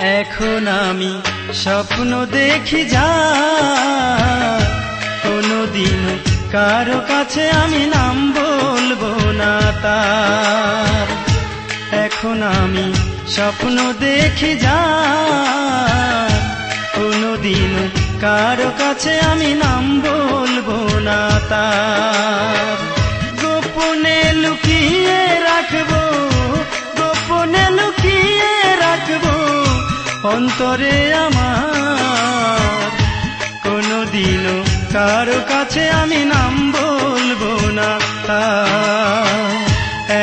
এখন আমি স্বপ্ন দেখি যা। কোনদিন কারও কাছে আমি নাম বলব না তার এখন আমি স্বপ্ন দেখি যা। কোনদিন কারও কাছে আমি নাম বলব না তার গোপনে লুকিয়ে রাখব অন্তরে আমার। কোনো দিনও কারও কাছে আমি নাম বলব না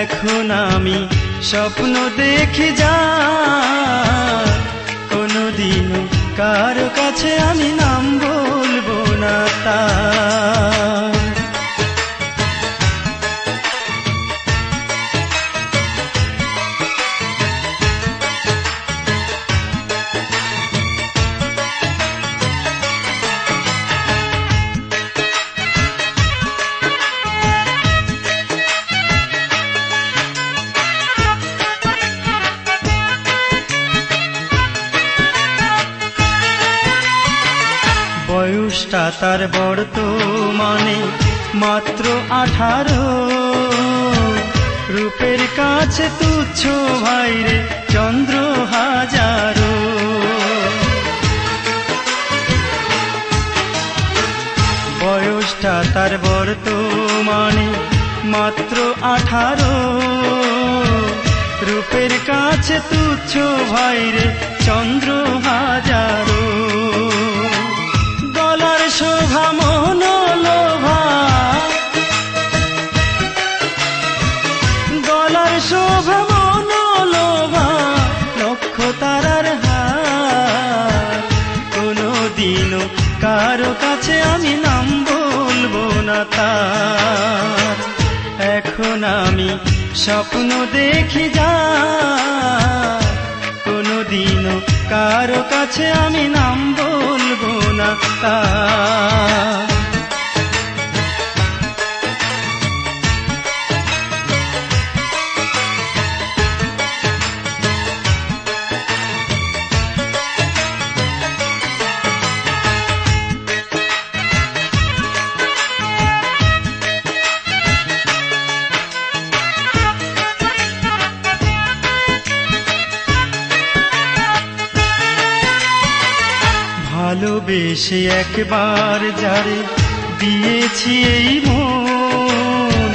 এখন আমি স্বপ্ন দেখি যা। কোনো দিনও কারও কাছে আমি নাম বলব না বয়সটা তার বর্তমানে মাত্র আঠারো। রূপের কাছে তুচ্ছ ভাইরে চন্দ্র হাজারো। বয়সটা তার বর্তমানে মাত্র আঠারো। রূপের কাছে তুচ্ছ ভাইরে চন্দ্র শোভা লক্ষ তারার হার। কোনো দিনও কারও কাছে আমি নাম বলব না তার। এখন আমি স্বপ্ন দেখি যা। কোনো দিনও কারও কাছে আমি নাম বলব না তার। ভালোবেসে একবার যারে দিয়েছি এই মন,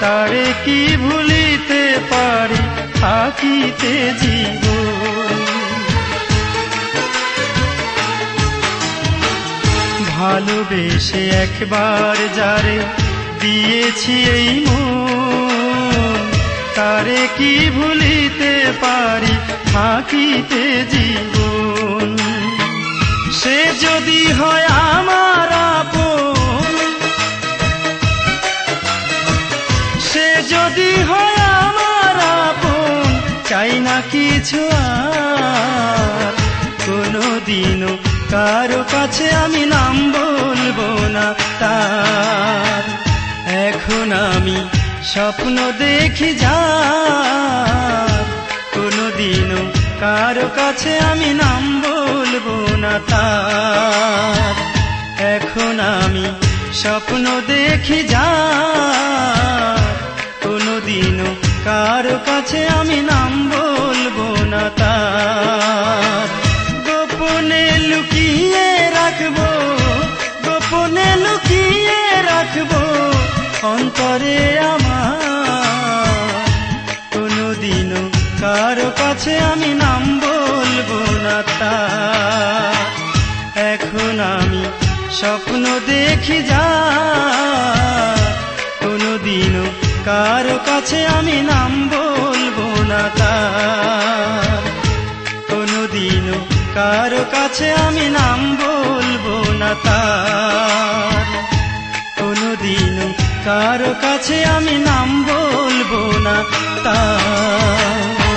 তারে কি ভুলিতে পারি থাকিতে জীব ভালোবেসে একবার যারে দিয়েছি এই মন, তারে কি ভুলিতে পারি থাকিতে জীবন? সে যদি হয় আমার সে যদি হয় আমার আপন, চাই না কিছু আর। কোনো দিনও কারও কাছে আমি নাম বলব না তার। এখন আমি স্বপ্ন দেখি যা কোনো দিনও কারও কাছে আমি নাম বলব না তার এখন আমি স্বপ্ন দেখি যা। কোনো দিনও কারও কাছে আমি নাম বলব না তার গোপনে লুকিয়ে রাখব, গোপনে লুকিয়ে রাখব। অন্তরে আমার কারও কাছে আমি নাম বলব না তার। এখন আমি স্বপ্ন দেখি যা। কোনদিনও কারও কাছে আমি নাম বলব না তার। কোনদিনও কারও কাছে আমি নাম বলব না তার। কোনদিনও কারও কাছে আমি নাম বলব না তার।